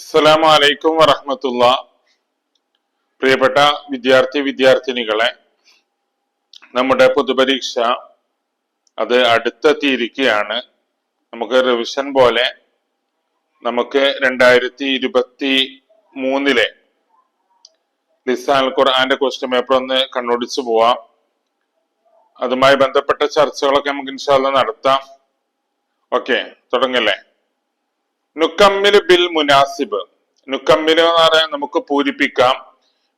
അസ്സലാമു വലൈക്കും വറഹമത്തുള്ള പ്രിയപ്പെട്ട വിദ്യാർത്ഥി വിദ്യാർത്ഥിനികളെ നമ്മുടെ പൊതുപരീക്ഷ അത് അടുത്തെത്തിയിരിക്കുകയാണ്. നമുക്ക് റിവിഷൻ പോലെ നമുക്ക് രണ്ടായിരത്തി ഇരുപത്തി മൂന്നിലെ ലിസാൻ ഖുർആന്റെ ക്വസ്റ്റ്യൻ പേപ്പർ ഒന്ന് കണ്ണോടിച്ചു പോവാം. അതുമായി ബന്ധപ്പെട്ട ചർച്ചകളൊക്കെ നമുക്ക് ഇൻഷാല്ല നടത്താം. ഓക്കെ തുടങ്ങല്ലേ? നുക്കമ്മിൽ ബിൽ മുനാസിബ്. നുക്കമ്മിൽ എന്ന് പറയാൻ നമുക്ക് പൂരിപ്പിക്കാം.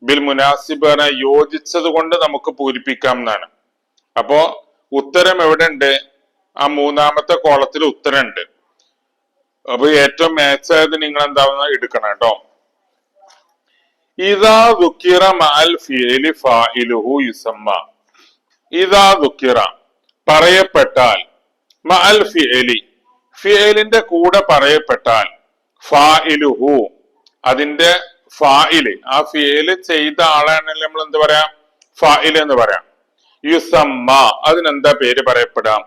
ബിൽ മുനാസിബ് പറഞ്ഞാൽ യോജിച്ചത് കൊണ്ട് നമുക്ക് പൂരിപ്പിക്കാം എന്നാണ്. അപ്പോ ഉത്തരം എവിടെ ഉണ്ട് ആ മൂന്നാമത്തെ കോളത്തിൽ ഉത്തരം ഉണ്ട് അപ്പൊ ഏറ്റവും മാച്ച് ആയത് നിങ്ങൾ എന്താവുന്ന എടുക്കണം കേട്ടോ. ഇതാ ദുഃഖിറ മാൽ ഫിയലി ഫായിലുഹു യുസമ്മ. ഇതാ ദുഃഖിറ പറയപ്പെട്ടാൽ മാൽ ഫിയലി ഫിയലിന്റെ കൂടെ പറയപ്പെട്ടാൽ ഫായിലുഹു അതിന്റെ ഫായിൽ ആ ഫിയൽ ചെയ്ത ആളാണെങ്കിൽ നമ്മൾ എന്ത് പറയാം? ഫായിൽ എന്ന് പറയാം. യുസമ്മ അതിനെന്താ പേര് പറയപ്പെടാം?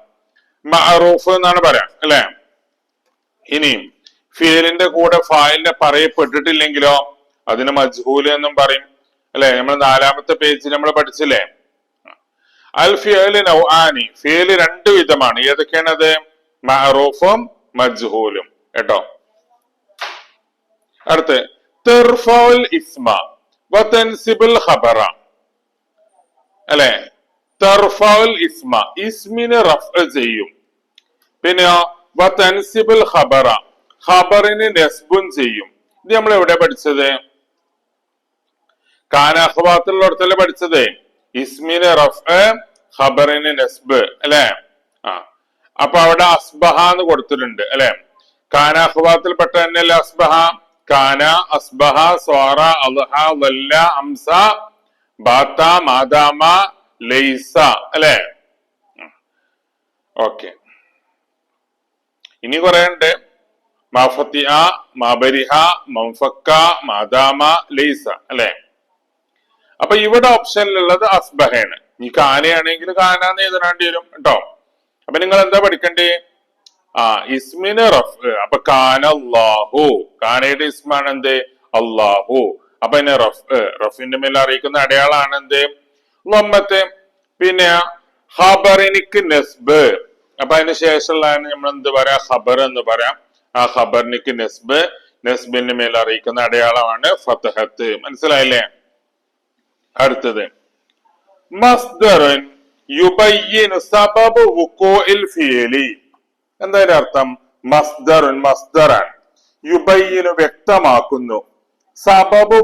മഅറൂഫ് എന്നാണ് പറയാം അല്ലെ? ഇനിയും ഫിയലിന്റെ കൂടെ ഫായിലിനെ പറയപ്പെട്ടിട്ടില്ലെങ്കിലോ? അതിന് മജ്ഹൂൽ എന്നും പറയും അല്ലെ? നമ്മൾ നാലാമത്തെ പേജിൽ നമ്മൾ പഠിച്ചില്ലേ? അൽ ഫിയൽ ഫിയൽ രണ്ട് വിധമാണ്. ഏതൊക്കെയാണത്? മഅറൂഫും മജ്ഹൂലും. കേട്ടോ? അടുത്ത് തെർഫോൽ ഇസ്മ വതൻസിബുൽ ഖബറ. അല്ലെ? തെർഫോൽ ഇസ്മ ഇസ്മിനെ റഫ് ചെയ്യും. പിന്നെ വതൻസിബുൽ ഖബറ ഖബറിന് നെസ്ബുൻ ചെയ്യും. ഇത് നമ്മൾ എവിടെ പഠിച്ചത്? കാനാഹ്വാത്തുള്ളിടത്തല്ലേ പഠിച്ചത്? ഇസ്മിന് റഫ് ഖബറിന് നെസ്ബ് അല്ലെ? ആ. അപ്പൊ അവിടെ അസ്ബഹ എന്ന് കൊടുത്തിട്ടുണ്ട് അല്ലെ? കാന അഹ്ബാത്തിൽ പെട്ട തന്നെയല്ലേ അസ്ബഹ? കാന അസ്ബഹ സോറ അൽഹ വല്ല അംസ ബാത്ത മാതാമ ലൈസ അല്ലെ? ഓക്കെ. ഇനി കുറെ ഉണ്ട് മാഫത്തിയ മാബരിഹ മംഫക്ക മാതാമ ലൈസ അല്ലെ? അപ്പൊ ഇവിടെ ഓപ്ഷനിലുള്ളത് അസ്ബഹയാണ്. ഈ കാനയാണെങ്കിൽ കാനാന്ന് എഴുതണേണ്ടി വരും കേട്ടോ? അപ്പൊ നിങ്ങൾ എന്താ പഠിക്കണ്ടേ? ആ ഇസ്മിന് റഫ് അപ്പൊ കാന കാനയുടെ ഇസ്മാണ് എന്ത് അള്ളാഹു അപ്പൊ എന്നെ റഫ് റഫിന്റെ മേൽ അറിയിക്കുന്ന അടയാളാണ് എന്ത് ഒന്നത്തെ പിന്നെ ഹബറിനിക്ക് നെസ്ബ്. അപ്പൊ അതിന് ശേഷമുള്ളതാണ് നമ്മൾ എന്ത് പറയാ? ഹബർ എന്ന് പറയാം. ആ ഹബറിനിക്ക് നെസ്ബ്. നെസ്ബിന്റെ മേൽ അറിയിക്കുന്ന അടയാളമാണ് ഫത്തഹത്ത് മനസ്സിലായില്ലേ? അടുത്തത്. മസ്ദറൻ യുബയ്യിനു സബബ് വുഖൂഇൽ ഫിയലി എന്താ അർത്ഥം? മസ്ദറുൻ മസ്ദറാൻ. യുബയ്യിനു വ്യക്തമാക്കുന്നു. സബബ്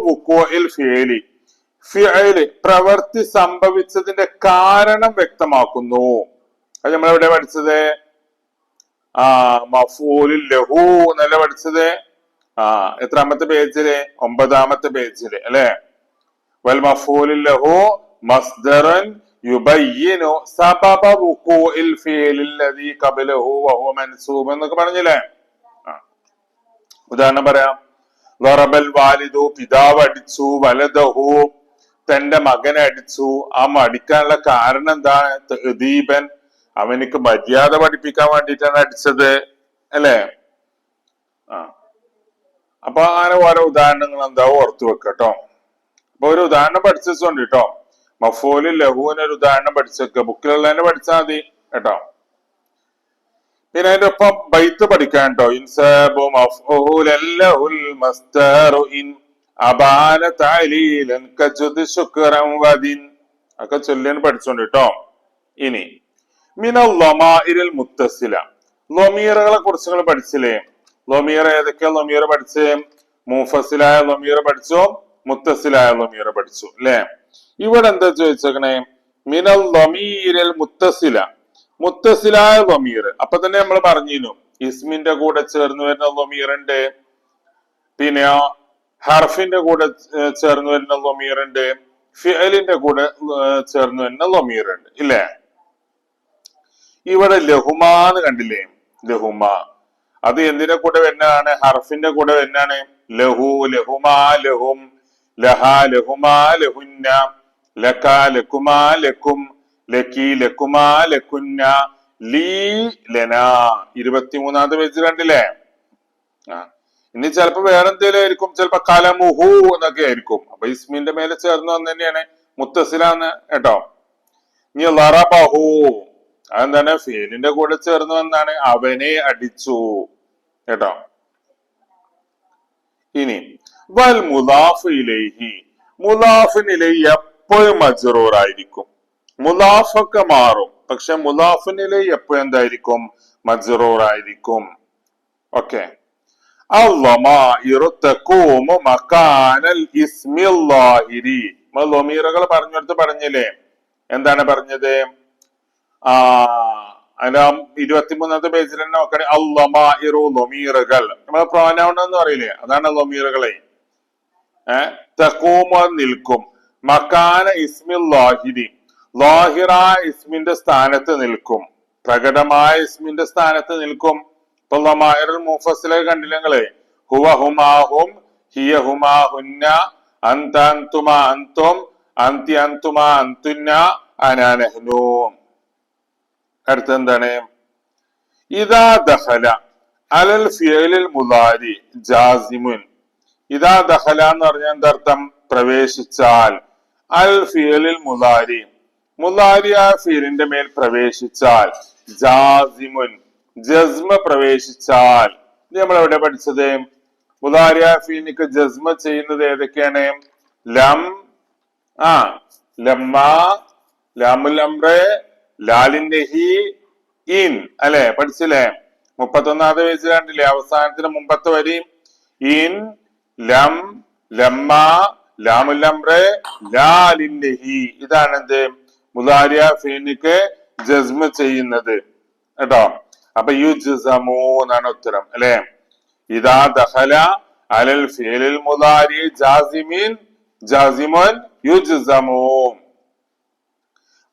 ഫിയലി ഫിയൽ പ്രവൃത്തി സംഭവിച്ചതിന്റെ കാരണം വ്യക്തമാക്കുന്നു. അത് നമ്മൾ എവിടെ പഠിച്ചത്? ആ മഫൂലിൽ ലഹു എന്നല്ല പഠിച്ചത്? ആ എത്രാമത്തെ പേജിൽ? ഒമ്പതാമത്തെ പേജിൽ അല്ലെ? വൽ മഫൂലിൽ ലഹു മസ്ദറൻ യുബയ്യിനു സബബ വുഖൂഇൽ ഫിയലിൽ ലദീ ഖബലഹു വഹുവ മൻസൂബ് എന്നൊക്കെ പറഞ്ഞില്ലേ? ഉദാഹരണം പറയാം. വറബൽ വാലിദു പിതാവ് അടിച്ചു വലദഹു തന്റെ മകനെ അടിച്ചു. ആ അടിക്കാനുള്ള കാരണം എന്താണ്? ദീപൻ അവനിക്ക് മര്യാദ പഠിപ്പിക്കാൻ വേണ്ടിയിട്ടാണ് അടിച്ചത്. അല്ലേ? ആ. അപ്പൊ അങ്ങനെ ഓരോ ഉദാഹരണങ്ങൾ എന്താവും ഓർത്തു വെക്കട്ടോ. അപ്പൊ ഒരു ഉദാഹരണം പഠിച്ചുകൊണ്ട് കേട്ടോ. മഫൂലിൽ ലഹുവിന് ഒരു ഉദാഹരണം പഠിച്ചേക്ക. ബുക്കിലുള്ളതിനെ പഠിച്ചാൽ മതി കേട്ടോ? പിന്നെ അതിന്റെ ഒപ്പം ബൈത്ത് പഠിക്കാൻ കേട്ടോ ഇൻസാബു മഫ്ഊലൻ ലഹുൽ മസ്ദറു ഇൻ അബാന ശുക്റം വദിൻ. ഒക്കെ ചൊല്ലിയാണ് പഠിച്ചോണ്ട് കേട്ടോ ഇനി മിനൽ ലൊമാഇരിൽ മുത്തസില. ലൊമീറുകളെ കുറിച്ച് നിങ്ങൾ പഠിച്ചില്ലേ? ലൊമീർ ഏതൊക്കെയാ ലൊമീർ പഠിച്ചേ? മൂഫസിലായ ലൊമീർ പഠിച്ചു? മുത്തസിലായ ലൊമീർ പഠിച്ചു അല്ലേ? ഇവിടെ എന്താ ചോദിച്ചേക്കണേ? മിനൽ ലൊമീരിൽ മുത്തസില. മുത്തസിലായ ലൊമീർ അപ്പൊ തന്നെ നമ്മൾ പറഞ്ഞിരുന്നു ഇസ്മിന്റെ കൂടെ ചേർന്ന് വരുന്ന ലൊമീറുണ്ട് പിന്നെ ഹർഫിന്റെ കൂടെ ചേർന്ന് വരുന്ന ലൊമീറുണ്ട് ഫിഅലിന്റെ കൂടെ ചേർന്ന് വരുന്ന ലൊമീറുണ്ട് ഇല്ലേ? ഇവിടെ ലഹുമാന്ന് കണ്ടില്ലേ? ലഹുമ. അത് എന്തിന്റെ കൂടെ വരുന്നതാണ്? ഹർഫിന്റെ കൂടെ വരുന്നതാണ്. ലഹു ലഹുമാ ലഹും ലഹ ലഹുമാ ലഹുന്ന. ലക ലക്കുമാ ലക്കും ലക്കി ലക്കുമാ ലക്കുന്ന ലീ ലന ഇരുപത്തിമൂന്നാമത്തെ പേജ് കണ്ടില്ലേ? ആ. ഇനി ചിലപ്പോ വേറെ എന്തെങ്കിലും ആയിരിക്കും ചിലപ്പോ കലമുഹു എന്നൊക്കെ ആയിരിക്കും. അപ്പൊ ഇസ്മിന്റെ മേലെ ചേർന്ന് വന്ന് തന്നെയാണ് മുത്തസിലാന്ന് കേട്ടോ. ഇനി ലറബഹു. അതെന്താണ്? ഫീലിന്റെ കൂടെ ചേർന്ന് വന്നാണ് അവനെ അടിച്ചു. കേട്ടോ. ഇനി വൽ മുലാഫ് ഇലൈഹി മുലാഫിനിലെ എപ്പോഴും മജറൂർ ആയിരിക്കും മുലാഫൊക്കെ മാറും. പക്ഷെ മുലാഫിനിലെ എപ്പോഴും എന്തായിരിക്കും? മജറൂർ ആയിരിക്കും ഓക്കെ ലൊമീറകൾ പറഞ്ഞെടുത്ത് പറഞ്ഞില്ലേ? എന്താണ് പറഞ്ഞത്? ആ ഇരുപത്തിമൂന്നാമത്തെ പേജിൽ തന്നെ നോക്കണേ. അല്ലമാഇറു ലൊമീറുകൾ നമ്മളെ പ്രോനൗൺ എന്ന് പറയില്ലേ? അതാണ് ലൊമീറുകളെ ഏഹ് തക്കൂമ നിൽക്കും. മക്കാന ഇസ്മിൽ ലോഹിരി ലോഹിറ ഇസ്മിന്റെ സ്ഥാനത്ത് നിൽക്കും. പ്രകടമായ ഇസ്മിന്റെ സ്ഥാനത്ത് നിൽക്കും. ഇപ്പൊ ലമാഹിറുൽ മുഫസിലെ കണ്ടില്ലങ്ങൾ ഹുവ ഹുമാഹും ഹിയ ഹുമാ ഹുന്ന അന്ത അന്തുമ അന്തും അന്തി അന്തുമ അന്തുന്ന അനാനഹ്നൂം അടുത്തെന്താണ് ഇതാ ദഹല അലൽ ഫിയലിൽ മുലാരി ജാസിമുൻ. ഇതാ ദഹല എന്ന് പറഞ്ഞാൽ എന്തർത്ഥം? പ്രവേശിച്ചാൽ. അൽ ഫിയലിൽ മുതാരി മുതാരി ആ മേൽ പ്രവേശിച്ചാൽ ജാസിമുൻ ജസ്മ പ്രവേശിച്ചാൽ. നമ്മൾ എവിടെ പഠിച്ചത്? മുതാരി ആ ഫീലിക്ക് ജസ്മ ചെയ്യുന്നത് ഏതൊക്കെയാണ്? ലം ആ ലമ്മ ലാമുൽ അംറെ ലാലിന്റെ ഹി ഇൻ. അല്ലെ? പഠിച്ചില്ലേ? മുപ്പത്തൊന്നാമത്തെ പേജ് കണ്ടില്ലേ? അവസാനത്തിന് മുമ്പത്തെ വരി ഇൻ ലം ലമ്മ ഇതാണ് എന്ത് മുതാരിയ ഫീനിക്ക് ജസ്മ ചെയ്യുന്നത്. കേട്ടോ? അപ്പൊ യു ജസമു എന്നാണ് ഉത്തരം അല്ലെ? ഇതാ ദഹല അലൽ ഫീലിൽ മുതാരി ജാസിമീൻ ജാസിമുൻ യുജ്സമു.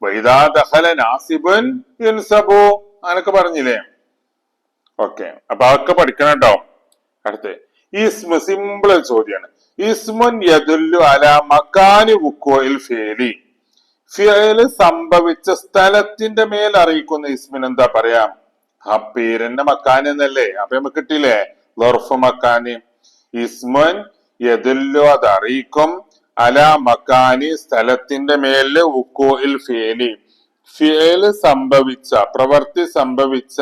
വൈദാ ദഹല നാസിബുൻ യുൻസബു. അങ്ങനൊക്കെ പറഞ്ഞില്ലേ? ഓക്കെ. അപ്പൊ അതൊക്കെ പഠിക്കണം കേട്ടോ. അടുത്ത് ഈ സിമ്പിൾ ചോദ്യമാണ് ഇസ്മുൻ യദുല്ലു അല മക്കാനി വുക്കോയിൽ ഫേലി. ഫിയൽ സംഭവിച്ച സ്ഥലത്തിന്റെ മേൽ അറിയിക്കുന്ന ഇസ്മിന് എന്താ പറയാം? ആ പേരന്റെ മക്കാനി എന്നല്ലേ? അപ്പൊ നമുക്ക് കിട്ടിയില്ലേ? ലോർഫ് മക്കാന്. ഇസ്മുൻ യദുല്ലു അത് അറിയിക്കും. അല മക്കാനി സ്ഥലത്തിന്റെ മേൽ വുക്കോയിൽ ഫേലി. ഫേൽ സംഭവിച്ച പ്രവർത്തി സംഭവിച്ച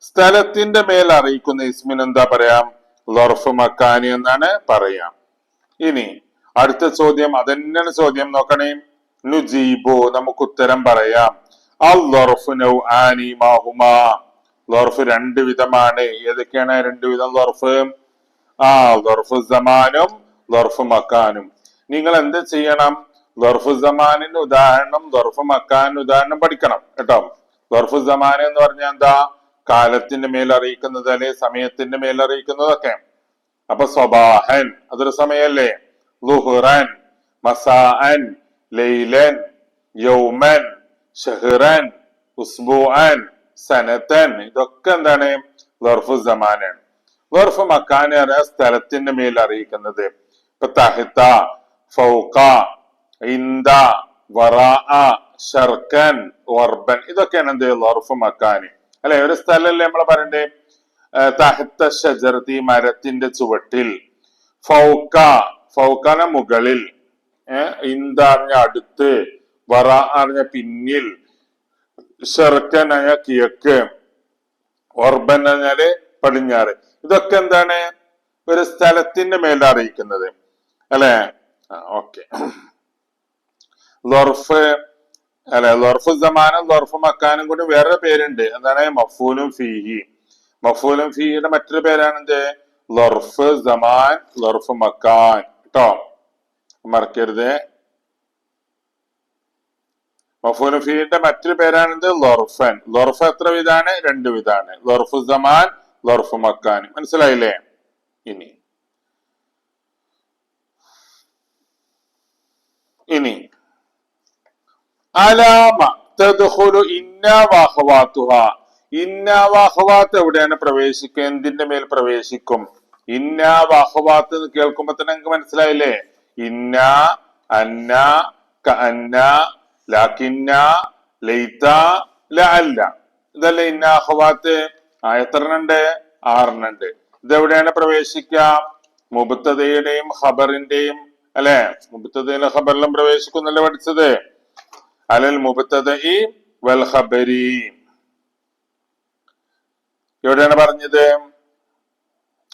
സ്ഥലത്തിന്റെ മേൽ അറിയിക്കുന്ന ഇസ്മിന് എന്താ പറയാം? ലൊർഫ് മക്കാനി എന്നാണ് പറയാം. ഇനി അടുത്ത ചോദ്യം അതന്നെയാണ് ചോദ്യം നോക്കണേ? നുജീബു നമുക്ക് ഉത്തരം പറയാം ലൊർഫ് രണ്ട് വിധമാണ്. ഏതൊക്കെയാണ് രണ്ട് വിധം ലോർഫ് ആ ലോർഫ് സമാനും ലോർഫ് മക്കാനും. നിങ്ങൾ എന്ത് ചെയ്യണം? ലോർഫ് സമാനിന് ഉദാഹരണം ലോർഫ് മക്കാനിന്റെ ഉദാഹരണം പഠിക്കണം കേട്ടോ. ലോർഫ് സമാൻ എന്ന് പറഞ്ഞാൽ എന്താ? കാലത്തിന്റെ മേൽ അറിയിക്കുന്നത് അല്ലെ? സമയത്തിന്റെ മേൽ അറിയിക്കുന്നതൊക്കെ അപ്പൊ സ്വബാഹൻ അതൊരു സമയല്ലേ ലുഹുറൻ മസാഅൻ ലൈലൻ യൗമൻ ഷഹ്റൻ ഉസ്ബുഅൻ സനത്തൻ ഇതൊക്കെ എന്താണ്? ലർഫു സമാനാണ്. ലർഫ് മക്കാന സ്ഥലത്തിന്റെ മേൽ അറിയിക്കുന്നത്. ഇപ്പൊ തഹിത്ത ഫൗക്ക ഇന്ദ വറാ ഷർക്കൻ ഓർബൻ ഇതൊക്കെയാണ് എന്ത്? ലർഫ് മക്കാന്. അല്ലെ? ഒരു സ്ഥലമല്ലേ നമ്മൾ പറയണ്ടേ? തഹത്ത ഷജർത്തി മരത്തിന്റെ ചുവട്ടിൽ. ഫൗക്ക ഫൗക്കന മുകളിൽ. ഇന്താറിഞ്ഞ അടുത്ത് വറ അറിഞ്ഞ പിന്നിൽ. ഷെർക്കനയ കിഴക്ക്. അറിഞ്ഞാൽ പടിഞ്ഞാറ്. ഇതൊക്കെ എന്താണ്? ഒരു സ്ഥലത്തിന്റെ മേലെ അറിയിക്കുന്നത്. അല്ലെ? ഓക്കെ. ലൊർഫ് അല്ലെ? ലൊർഫ് സമാനും ലൊർഫ് മക്കാനും കൂടി വേറെ പേരുണ്ട്. എന്താണ്? മഫൂലും ഫീഹി. മഫൂലും ഫീയുടെ മറ്റൊരു പേരാണ് എന്ത് ലർഫ് സമാൻ ലർഫ് മക്കാൻ. കേട്ടോ മറക്കരുത്. മഫൂലും ഫീയുടെ മറ്റൊരു പേരാണെന്ത്? ലൊർഫൻ. ലൊർഫ് എത്ര വിധാണ്? രണ്ട് വിധാണ്. ലൊർഫ് സമാൻ ലൊർഫ് മക്കാൻ. മനസ്സിലായില്ലേ? ഇനി. ഇനി. അലാമ തദ്ഖുലു ഇന്ന വഹവാത്തുഹ. ഇന്ന വഹവാത്ത് എവിടെയാണ് പ്രവേശിക്കുക എന്തിന്റെ മേൽ പ്രവേശിക്കും? ഇന്ന വഹവാത്ത് എന്ന് കേൾക്കുമ്പോ തന്നെ നിങ്ങൾക്ക് മനസ്സിലായില്ലേ? ഇന്ന അന്ന കന്ന ലാക്കിന്ന ലൈത്ത ലഅല്ല ഇതല്ലേ ഇന്ന അഹവാത്ത് ആ എത്ര എണ്ണുണ്ട് ആറെണ്ണുണ്ട്. ഇതെവിടെയാണ് പ്രവേശിക്കുക മുബത്തതയുടെയും ഖബറിന്റെയും അല്ലെ? മുബത്തതയിലെ ഖബറിലും പ്രവേശിക്കുന്നല്ലേ പഠിച്ചത്? അലൽ മുബത്തതഇ വൽ ഖബരി. എവിടെയാണ് പറഞ്ഞത്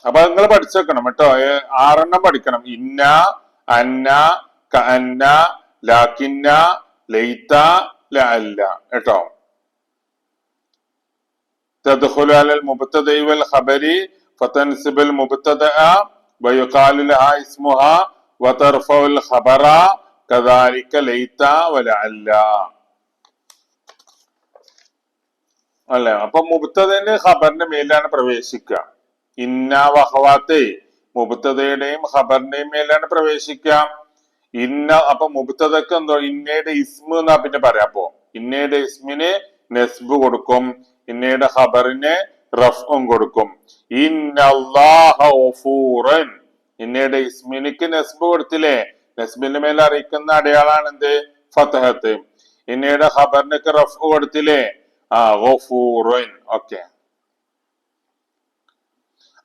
അപ്പൊ നിങ്ങൾ പഠിച്ചേക്കണം കേട്ടോ ഏ, ആറെണ്ണം പഠിക്കണം ഇന്ന അന്ന കഅന്ന ലാക്കിന്ന ലൈത്ത ലഅല്ല കേട്ടോ تدخل على المبتدأ والخبر فتنسب المبتدأ ويقال لها اسمها وترفع الخبر كذلك ليت ولعل അല്ലെ? അപ്പൊ മുബത്തതിന്റെ ഖബറിന്റെ മേലാണ് പ്രവേശിക്കുക. ഇന്ന വഹവാത്തെ മുബത്തതയുടെയും ഖബറിന്റെയും മേലാണ് പ്രവേശിക്കുക. ഇന്ന അപ്പൊ മുബത്തതക്ക് എന്തോ ഇന്നയുടെ ഇസ്മു എന്നാ പിന്നെ പറയാപ്പോ ഇന്നയുടെ ഇസ്മിന് നെസ്ബ് കൊടുക്കും. ഇന്നയുടെ ഖബറിന് റഫും കൊടുക്കും. ഇന്നല്ലാഹ ഗഫൂറൻ. ഇന്നയുടെ ഇസ്മിനിക്ക് നെസ്ബ് കൊടുത്തില്ലേ? നെസ്ബിന്റെ മേലെ അറിയിക്കുന്ന അടയാളാണ് എന്ത് ഫത്തഹത്ത് ഇന്നയുടെ ഖബറിനൊക്കെ റഫ് കൊടുത്തില്ലേ? ആ اوكي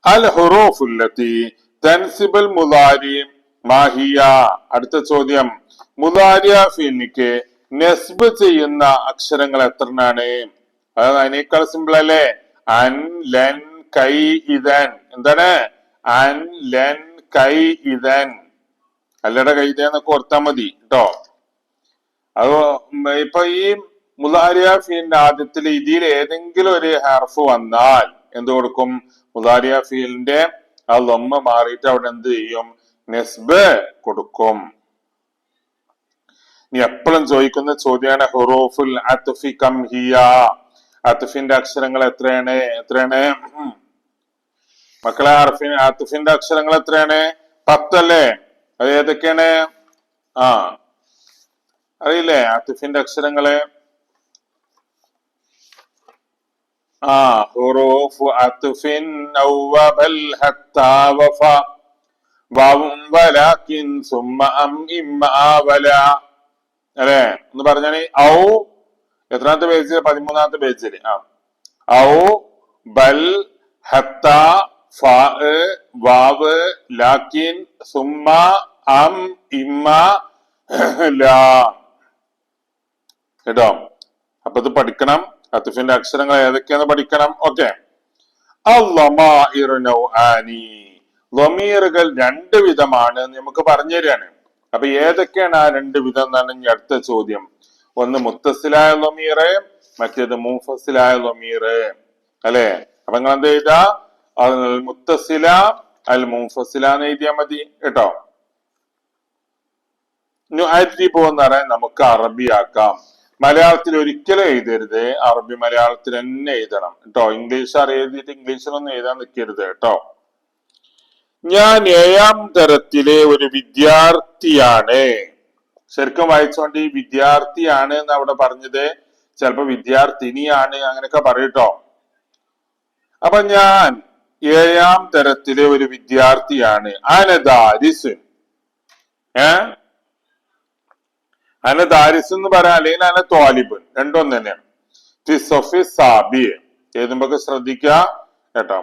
الحروف അൽ تنسب തൻസിബൽ ما മാഹിയ അടുത്ത ചോദ്യം. മുദാരിയ ഫിനിക്ക് നെസ്ബ് ചെയ്യുന്ന അക്ഷരങ്ങൾ എത്രണ്ണാണ്? അത് അതിനേക്കാൾ സിമ്പിൾ അല്ലേ? അൻ ലൻ കൈ ഇതൻ. എന്താണ്? അൻ ലൻ കൈ ഇതൻ. അല്ലട കൈ ഇതെന്നൊക്കെ ഓർത്താ മതി. കേട്ടോ അത് ഇപ്പൊ ഈ മുലാരിയ ഫീലിന്റെ ആദ്യത്തിൽ ഇതിൽ ഏതെങ്കിലും ഒരു ഹർഫ് വന്നാൽ എന്ത് കൊടുക്കും? മുലാരിയ ഫീലിന്റെ ആ ലൊമ്മ മാറിയിട്ട് അവിടെ എന്ത് ചെയ്യും? നെസ്ബ് കൊടുക്കും. നീ എപ്പോഴും ചോദിക്കുന്ന ചോദ്യമാണ് ഹുറൂഫുൽ അത്ഫി കം ഹിയ? അത്ഫിന്റെ അക്ഷരങ്ങൾ എത്രയാണ്? എത്രയാണ്. മക്കളെ അർഫിൻ അത്ഫിന്റെ അക്ഷരങ്ങൾ എത്രയാണ്? പത്തല്ലേ? അത് ഏതൊക്കെയാണ്? ആ. അറിയില്ലേ? ആത്തിഫിന്റെ അക്ഷരങ്ങളെ ആ عطف أو ഔവബൽ ഹത്താ വഫ. واو ولكن ثم അം إما വല അല്ലേ? എന്ന് പറഞ്ഞാൽ ഔ എത്രാമത്തെ പേജിൽ പതിമൂന്നാമത്തെ പേജിൽ ആ. ഔ ബൽ ഹത്ത വാവ് ലാക്കിൻ സുമ്മ അം ഇമ്മ ലാ. കേട്ടോ? അപ്പൊ ഇത് പഠിക്കണം. അത്തിഫിന്റെ അക്ഷരങ്ങൾ ഏതൊക്കെയാന്ന് പഠിക്കണം? ഓക്കെ ലൊമീറുകൾ രണ്ട് വിധമാണ് നമുക്ക് പറഞ്ഞു തരാണ് അപ്പൊ ഏതൊക്കെയാണ് ആ രണ്ട് വിധം എന്നാണ് അടുത്ത ചോദ്യം. ഒന്ന് മുത്തസിലായ ലൊമീറ് മറ്റേത് മൂഫസിലായ ലൊമീറ്. അല്ലെ? അപ്പൊ നിങ്ങൾ എന്ത് ചെയ്താ മുത്തസില അൽ മൂഫസില എന്ന് എഴുതിയാ മതി കേട്ടോ? ആയിരത്തി പോകുന്ന പറയാൻ നമുക്ക് അറബിയാക്കാം. മലയാളത്തിൽ ഒരിക്കലും എഴുതരുത്. അറബി മലയാളത്തിൽ തന്നെ എഴുതണം. കേട്ടോ? ഇംഗ്ലീഷ് അറിയാതിട്ട് ഇംഗ്ലീഷിലൊന്നും എഴുതാൻ നിൽക്കരുത് കേട്ടോ. ഞാൻ ഏഴാം തരത്തിലെ ഒരു വിദ്യാർത്ഥിയാണ്. ശരിക്കും വായിച്ചുകൊണ്ട് ഈ വിദ്യാർത്ഥിയാണ് എന്ന് അവിടെ പറഞ്ഞത്. ചിലപ്പോ വിദ്യാർത്ഥിനിയാണ് അങ്ങനെയൊക്കെ പറയട്ടോ അപ്പൊ ഞാൻ ഏഴാം തരത്തിലെ ഒരു വിദ്യാർത്ഥിയാണ്. അനദാരിസ്. ഏ? അന ദാരിസ് എന്ന് പറയാം അല്ലെങ്കിൽ അന ത്വാലിബ്. രണ്ടും തന്നെയാണ് ഫിസൊഫി എഴുതുമ്പോ ശ്രദ്ധിക്ക കേട്ടോ.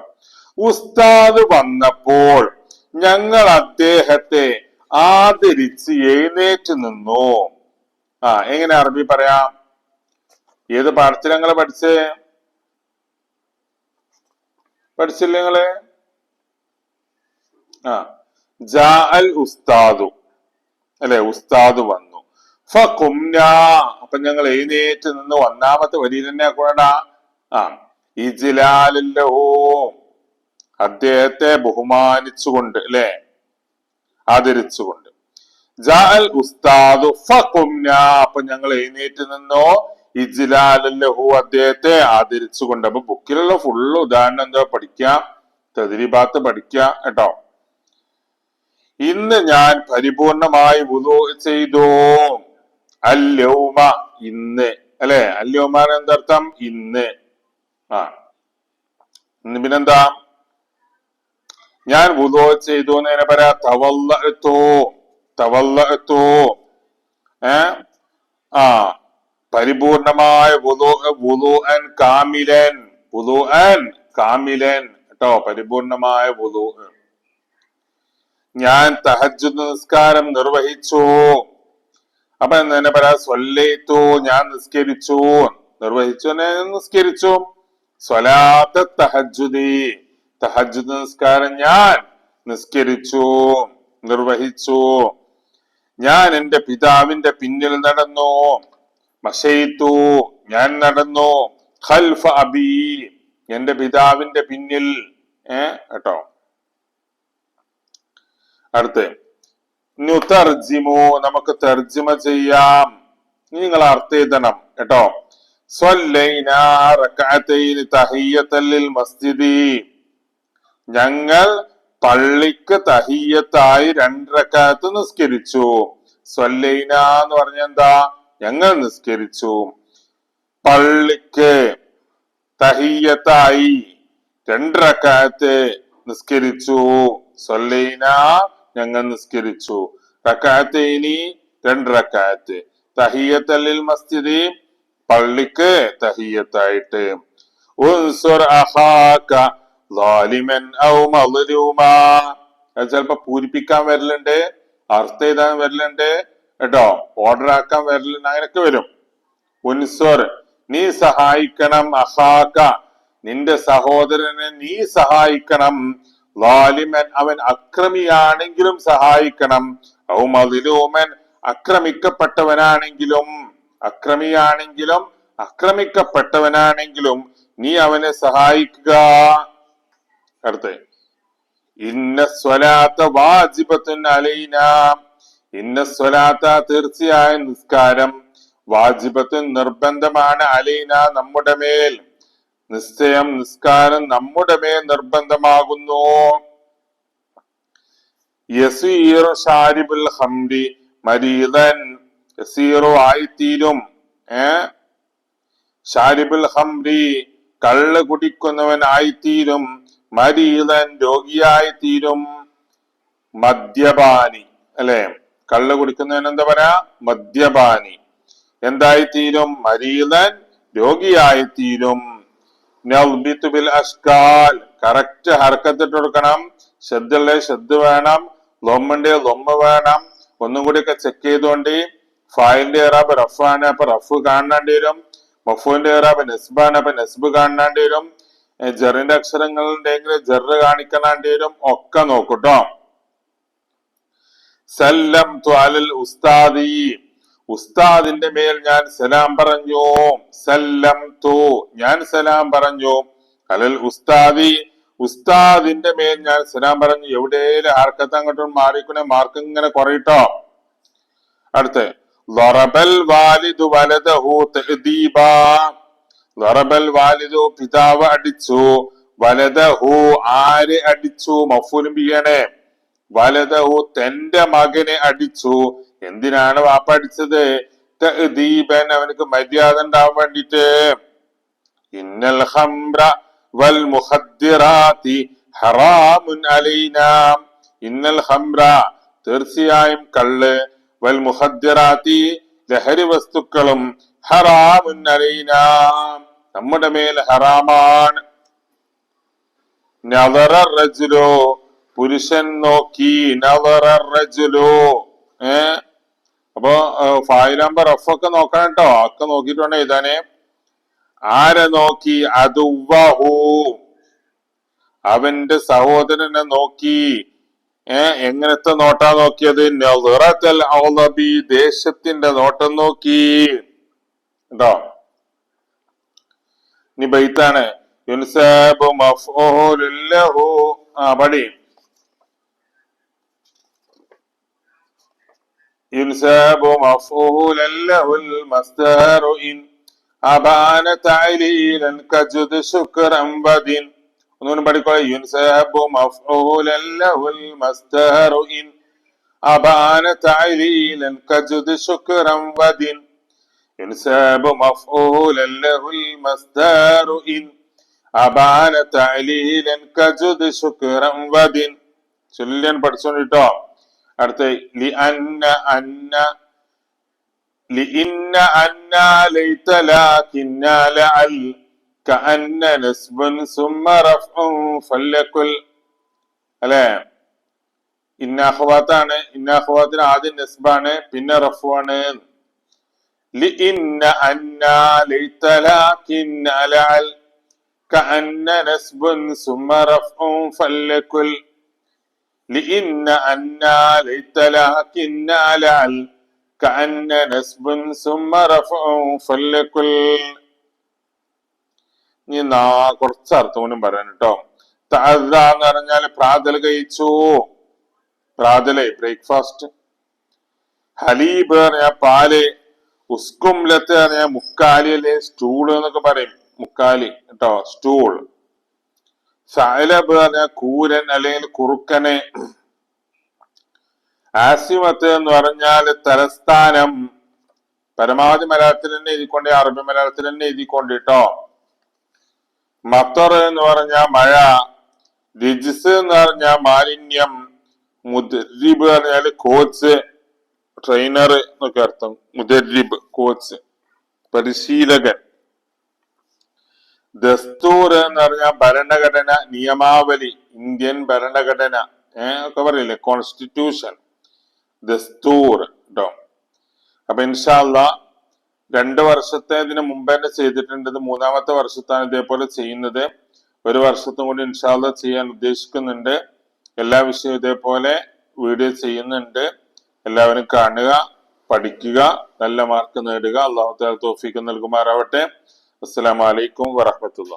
ഉസ്താദ് വന്നപ്പോൾ ഞങ്ങൾ അദ്ദേഹത്തെ ആദരിച്ച് എഴുന്നേറ്റ് നിന്നു. ആ എങ്ങനെ അറബി പറയാം? ഏത് പാഠത്തിൽ ഞങ്ങളെ പഠിച്ചേ? പഠിച്ചില്ലേ നിങ്ങൾ? ആ ജാ അൽ ഉസ്താദു. അല്ലെ ഉസ്താദ് വന്നു. അപ്പൊ ഞങ്ങൾ എഴുന്നേറ്റ് നിന്ന് ഒന്നാമത്തെ വരിയിൽ തന്നെ കൂടാ ആ ഇജിലാലോ അദ്ദേഹത്തെ ബഹുമാനിച്ചുകൊണ്ട് അല്ലെ? ആദരിച്ചുകൊണ്ട്. ഉസ്താദു അപ്പൊ ഞങ്ങൾ എഴുന്നേറ്റ് നിന്നോ ഇജ്ലാലഹു അദ്ദേഹത്തെ ആദരിച്ചുകൊണ്ട്. അപ്പൊ ബുക്കിലുള്ള ഫുള്ള് ഉദാഹരണം എന്താ പഠിക്കാം? തദ്രീബാത്ത് പഠിക്കാം കേട്ടോ. ഇന്ന് ഞാൻ പരിപൂർണമായി വുളു ചെയ്തു. അല്യൗമ ഇന്ന്. അല്ലെ? അല്യൗമാൻ എന്തർത്ഥം ഇന്ന്. ആ. ഇന്ന് പിന്നെന്താ? ഞാൻ ഉദോ ചെയ്തു എന്ന് എങ്ങനെ പറയാ. തവല്ല എത്തോ ഏ? ആ. പരിപൂർണമായ കാമിലൻ. കാമിലൻ. കേട്ടോ? പരിപൂർണമായ വുദൂ ഞാൻ തഹജ് നിസ്കാരം നിർവഹിച്ചു. അപ്പൊ എന്നെ പറയാ സ്വല്ലയിത്തു ഞാൻ നിസ്കരിച്ചു. നിർവഹിച്ചു എന്നെ നിസ്കരിച്ചു. സ്വലാത്ത തഹജ്ജുദി. തഹജുദ് നിസ്കാരം ഞാൻ നിസ്കരിച്ചു നിർവഹിച്ചു. ഞാൻ എന്റെ പിതാവിന്റെ പിന്നിൽ നടന്നു. മഷയിത്തു ഞാൻ നടന്നു. ഖൽഫ അബി എന്റെ പിതാവിന്റെ പിന്നിൽ. ഏ കേട്ടോ? അടുത്ത്. നുതർജിമു നമുക്ക് തർജിമ ചെയ്യാം. നിങ്ങൾ അർത്ഥം കേട്ടോ? മസ്ജിദി. ഞങ്ങൾ പള്ളിക്ക് തഹിയത്തായി രണ്ടരക്കാലത്ത് നിസ്കരിച്ചു. സ്വല്ലൈന എന്ന് പറഞ്ഞ എന്താ? ഞങ്ങൾ നിസ്കരിച്ചു. പള്ളിക്ക് തഹിയത്തായി രണ്ടരക്കാലത്ത് നിസ്കരിച്ചു. സ്വല്ലൈന ഞങ്ങൾ നിസ്കരിച്ചു റക്കാത്തേനി രണ്ട് റക്കാത്ത് തഹിയത്തല്ലിൽ മസ്ജിദി പള്ളിക്ക് തഹിയത്തായിട്ട്. ചിലപ്പോ പൂരിപ്പിക്കാൻ വരലുണ്ട് അർത്ഥം എഴുതാൻ വരലുണ്ട് കേട്ടോ? ഓർഡർ ആക്കാൻ വരലുണ്ട് അങ്ങനെയൊക്കെ വരും. ഉൻസുർ നീ സഹായിക്കണം അഹാക്ക നിന്റെ സഹോദരനെ നീ സഹായിക്കണം. ലാലിമൻ അവൻ അക്രമിയാണെങ്കിലും സഹായിക്കണം. ഔ മതിലൂമൻ അക്രമിക്കപ്പെട്ടവനാണെങ്കിലും അക്രമിയാണെങ്കിലും അക്രമിക്കപ്പെട്ടവനാണെങ്കിലും നീ അവനെ സഹായിക്കുക. അടുത്ത്. ഇന്ന സ്വലാത്ത വാജിബത്തുൻ അലൈന. ഇന്ന സ്വലാത്ത തീർച്ചയായും നിസ്കാരം. വാജിബത്തുൻ നിർബന്ധമാണ് അലൈന നമ്മുടെ മേൽ. നിശ്ചയം നിസ്കാരം നമ്മുടെ മേൽ നിർബന്ധമാകുന്നു. ഷാരിബുൽ ഹംരി മരീദൻ യസീറു ആയിത്തീരും. ഏ? ഷാരിബുൽ ഹംരി കള്ള് കുടിക്കുന്നവൻ ആയിത്തീരും മരീദൻ രോഗിയായിത്തീരും. മദ്യപാനി അല്ലെ? കള്ള് കുടിക്കുന്നവൻ എന്താ പറയാ? മദ്യപാനി. എന്തായിത്തീരും? മരീദൻ രോഗിയായിത്തീരും. നൗബിത്തു ബിൽ അസ്കാൽ. കറക്റ്റ് ഹർക്കത്തിട്ട് കൊടുക്കണം ശ്രദ്ധയുള്ള ശ്രദ്ധ വേണം. ലൊമ്മിന്റെ ലൊമ്മ വേണം. ഒന്നും കൂടി ഒക്കെ ചെക്ക് ചെയ്തുകൊണ്ട് ഫായിലിന്റെ ഇറാബ് റഫാണ് അപ്പൊ റഫ് കാണേണ്ടി വരും. മഫുവിന്റെ ഇറാബ് നെസ്ബാണ്. അപ്പൊ നെസ്ബ് കാണേണ്ടി വരും. ജെറിന്റെ ജറിന്റെ അക്ഷരങ്ങളുണ്ടെങ്കിൽ ജറ് കാണിക്കണേണ്ടി വരും. ഒക്കെ നോക്കൂട്ടോ സല്ലം ത്വാലിൽ ഉസ്താദി. ഉസ്താദിന്റെ മേൽ ഞാൻ സലാം പറഞ്ഞു? സല്ലം തോ ഞാൻ സലാം പറഞ്ഞു? അലൽ ഉസ്താദി ഉസ്താദിന്റെ മേൽ ഞാൻ സലാം പറഞ്ഞു എവിടെയും ആർക്കത്ത് അങ്ങോട്ടും മാറിക്കുണെ മാർക്ക് ഇങ്ങനെ കുറയിട്ടോ? അടുത്ത് വാലിദു ലറബൽ വാലിദു പിതാവ് അടിച്ചു. വലദഹു ആര് അടിച്ചു? മഫൂലും ബിയണേ. വലദഹു തന്റെ മകനെ അടിച്ചു. എന്തിനാണ് വാപ്പ അടിച്ചത്? ദീപൻ അവനക്ക് മര്യാദ ഉണ്ടാവാൻ വേണ്ടിട്ട് ഇന്നൽ ഹംറ വൽ മുഹദ്ദിറാത്തി ഹറാമുൻ അലൈന. ഇന്നൽ ഖംറ തീർച്ചയായും കള്ള്. വൽ മുഹദ്ദിറാത്തി ലഹരി വസ്തുക്കളും ഹറാമുൻ അലൈന. നമ്മുടെ മേൽ ഹറാമാണ്. നദറ റജുലോ പുരുഷൻ നോക്കി നവറ ഏ? അപ്പൊ എഫ് ഒക്കെ നോക്കണം കേട്ടോ ഒക്കെ നോക്കിട്ടുണ്ട് എഴുതാനേ. ആരെ നോക്കി? അതുവഹു അവന്റെ സഹോദരനെ നോക്കി. ഏ എങ്ങനത്തെ നോട്ടാ നോക്കിയത്? നളിറത്തൽ ഔലബി ദേശത്തിന്റെ നോട്ടം നോക്കി. കേട്ടോ ഇനി ബൈത്താണ്. യുൻസാബ് മഫ്ഊലുൻ ആ പടി. ينساب مفعولا له المصدر إن أبان تعليلا كجد شكرا بدن ഒന്നുകൂടി പഠിക്കോ യുൻസാബു മഫ്ഊലൻ ലഹുൽ മസ്ദറു ഇൻ അബാന തഅലീലൻ കജുദ് ശുക്റൻ വദിൻ യുൻസാബു മഫ്ഊലൻ ലഹുൽ മസ്ദറു ഇൻ അബാന തഅലീലൻ കജുദ് ശുക്റൻ വദിൻ ചൊല്ലാൻ പഠിച്ചോണ്ടിട്ടോ അടുത്ത ലി അന്ന അന്ന ലി ഇന്ന അന്ന ലൈത ലാകിന്ന ലഅൽ كأن نسب ثم رفع فليكل അല്ലെ ഇന്നാഹ്വാത്താണ് ഇന്നാഹ്വാത്തിന് ആദ്യം നസ്ബാണ് പിന്നെ റഫുവാണ് لإن أن ليت لكن لعل كأن نسب ثم رفع فليكل لإن أن ليت لكن لعل كأن نسب ثم رفع فليكل ഇനി നാ കുറച്ച് അർത്ഥം കൊണ്ടും പറയാൻ കേട്ടോ തഅദ്ദ എന്ന് പറഞ്ഞാൽ പ്രാതൽ കഴിച്ചു പ്രാതല് ബ്രേക്ക്ഫാസ്റ്റ് ഹലീബ് പറഞ്ഞാൽ പാല് ഉസ്കുംലത്ത് പറഞ്ഞാൽ മുക്കാലി അല്ലെ സ്റ്റൂള് എന്നൊക്കെ പറയും മുക്കാലി കേട്ടോ സ്റ്റൂൾ സഅലബ് പറഞ്ഞാൽ കൂരൻ അല്ലെങ്കിൽ കുറുക്കനെ. ആസിമത്ത് എന്ന് പറഞ്ഞാൽ തലസ്ഥാനം. പരമാവധി മലയാളത്തിൽ തന്നെ എഴുതിക്കൊണ്ട് അറബി മലയാളത്തിൽ തന്നെ എഴുതിക്കൊണ്ട് കേട്ടോ മത്തർ എന്ന് പറഞ്ഞ മഴ. രജിസ് എന്ന് പറഞ്ഞ മാലിന്യം. മുദരിബ് പറഞ്ഞാൽ കോച്ച്. ട്രെയിനർ എന്നൊക്കെ അർത്ഥം. മുദരിബ് കോച്ച്. പരിശീലകൻ. ദസ്തൂർ എന്ന് പറഞ്ഞാൽ ഭരണഘടന നിയമാവലി ഇന്ത്യൻ ഭരണഘടന ഒക്കെ പറയില്ലേ? കോൺസ്റ്റിറ്റ്യൂഷൻ ദസ്തൂർ കേട്ടോ അപ്പൊ ഇൻഷാല്ല രണ്ട് വർഷത്തെ ഇതിന് മുമ്പ് തന്നെ ചെയ്തിട്ടുണ്ട്. മൂന്നാമത്തെ വർഷത്താണ് ഇതേപോലെ ചെയ്യുന്നത്. ഒരു വർഷത്തും കൂടി ഇൻഷാല്ല ചെയ്യാൻ ഉദ്ദേശിക്കുന്നുണ്ട്. എല്ലാ വിഷയവും ഇതേപോലെ വീഡിയോ ചെയ്യുന്നുണ്ട്. എല്ലാവരും കാണുക പഠിക്കുക നല്ല മാർക്ക് നേടുക. അള്ളാഹു തോഫിക്ക് നൽകുമാറാവട്ടെ. അസ്സലാമലൈക്കും വറഹമത്തുള്ള